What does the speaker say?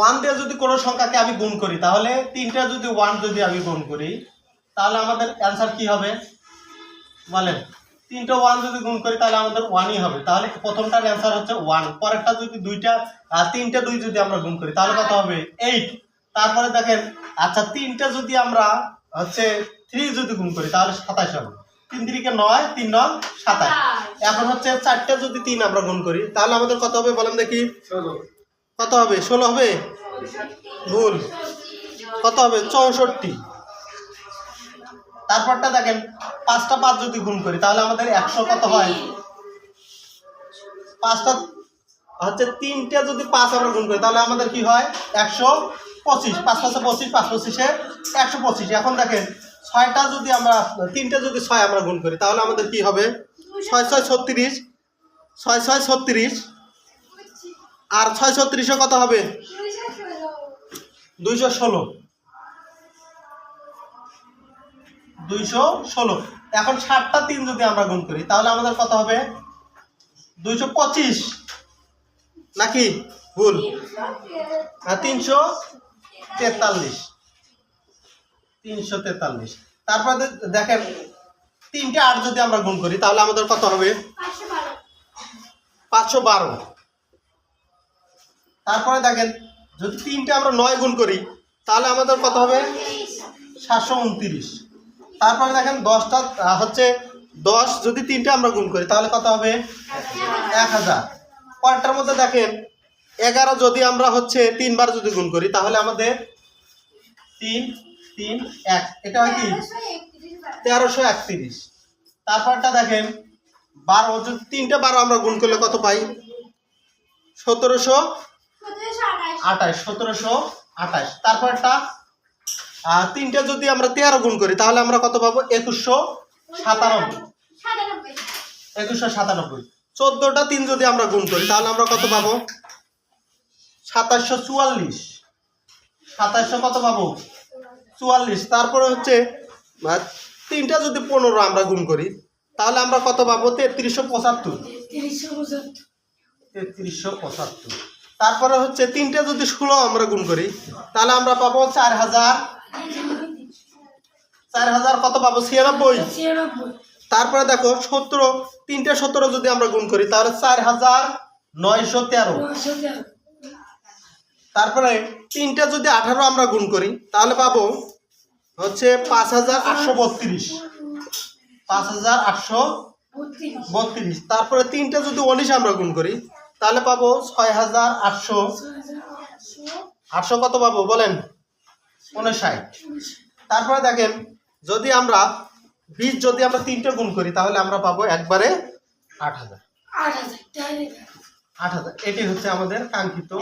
One দিয়ে যদি কোনো সংখ্যাকে আমি গুণ করি তাহলে তিনটা যদি ওয়ান যদি আমি গুণ করি তাহলে আমাদের অ্যান্সার কি হবে? বলেন তিনটা ওয়ান যদি গুণ করি তাহলে আমাদের ওয়ানই হবে। তাহলে প্রথমটার অ্যান্সার হচ্ছে ওয়ান পরেরটা যদি দুইটা আর তিনটা দুই যদি আমরা গুণ করি তাহলে কত হবে? এইট তারপরে দেখেন আচ্ছা তিনটা যদি আমরা হচ্ছে থ্রি যদি গুণ করি তাহলে সাতাশ হবে। তিন তিরিকে নয় তিন নয় সাতাশ। এখন হচ্ছে চারটা যদি তিন আমরা গুণ করি তাহলে আমাদের কত হবে বলেন দেখি? কত হবে? ষোলো হবে? ভুল। কত হবে? চৌষট্টি। তারপরটা দেখেন, পাঁচটা পাঁচ যদি গুণ করি, তাহলে আমাদের একশো কত হয়? পাঁচটা হচ্ছে তিনটে যদি পাঁচ আমরা গুণ করি, তাহলে আমাদের কি হয়? একশো পঁচিশ। পাঁচ পাঁচে পঁচিশ, পাঁচ পঁচিশে একশো পঁচিশ। এখন দেখেন, ছয়টা যদি আমরা, তিনটে যদি ছয় আমরা গুণ করি, তাহলে আমাদের কি হবে? ছয় ছয় ছত্রিশ। ছয় ছয় ছত্রিশ। আর ছয় ছত্রিশে কত হবে? দুইশো ষোলো। দুইশো ষোলো। এখন ষাটটা তিন যদি আমরা গুণ করি, তাহলে আমাদের কত হবে? দুইশো পঁচিশ। নাকি? ভুল। আর তিনশো তেতাল্লিশ। তিনশো তেতাল্লিশ। তারপর দেখেন, তিনটে আট যদি আমরা গুণ করি, তাহলে আমাদের কত হবে? পাঁচশো বারো। তারপরে দেখেন, যদি তিনটে আমরা নয় গুণ করি, তাহলে আমাদের কত হবে? সাতশো উনত্রিশ। তারপরে দেখেন, দশটা হচ্ছে দশ, যদি তিনটে আমরা গুণ করি, তাহলে কত হবে? এক হাজার। পরেরটার মধ্যে দেখেন, এগারো যদি আমরা হচ্ছে তিনবার যদি গুণ করি, তাহলে আমাদের তিন তিন, এক। এটা হয় কি? তেরোশো একত্রিশ। তারপরটা দেখেন, বারো, যদি তিনটে বারো আমরা গুণ করলে কত পাই? সতেরোশো আঠাশ সতেরোশো আঠাশ। তারপরটা তিনটে যদি আমরা তেরো গুণ করি তাহলে আমরা কত পাবো? একুশশো সাতানব্বই। একুশশো সাতানব্বই। চোদ্দোটা তিন যদি আমরা গুণ করি তাহলে আমরা কত পাবো? সাতাশশো চুয়াল্লিশ। সাতাশশো কত পাবো? চুয়াল্লিশ। তারপরে হচ্ছে তিনটা যদি পনেরো আমরা গুণ করি তাহলে আমরা কত পাবো? তেত্রিশশো পঁচাত্তর। তেত্রিশশো পঁচাত্তর। তারপরে হচ্ছে তিনটা যদি ষোলো আমরা গুণ করি, তাহলে আমরা পাবো চার হাজার। চার হাজার কত পাবো? ছিয়ানব্বই। তারপরে দেখো, সতেরো, তিনটে সতেরো যদি আমরা গুণ করি, তাহলে চার হাজার নয়শো তেরো। তারপরে তিনটা যদি আঠারো আমরা গুণ করি, তাহলে পাবো হচ্ছে পাঁচ হাজার আটশো বত্রিশ। পাঁচ হাজার আটশো বত্রিশ। তারপরে তিনটা যদি উনিশ আমরা গুণ করি তাহলে পাবো ছয় হাজার আটশো। আটশো কত পাবো বলেন? উনষাট। তারপরে দেখেন যদি আমরা বিশ যদি আমরা তিনটে গুণ করি তাহলে আমরা পাবো একবারে আট হাজার আট হাজার এটি হচ্ছে আমাদের কাঙ্ক্ষিত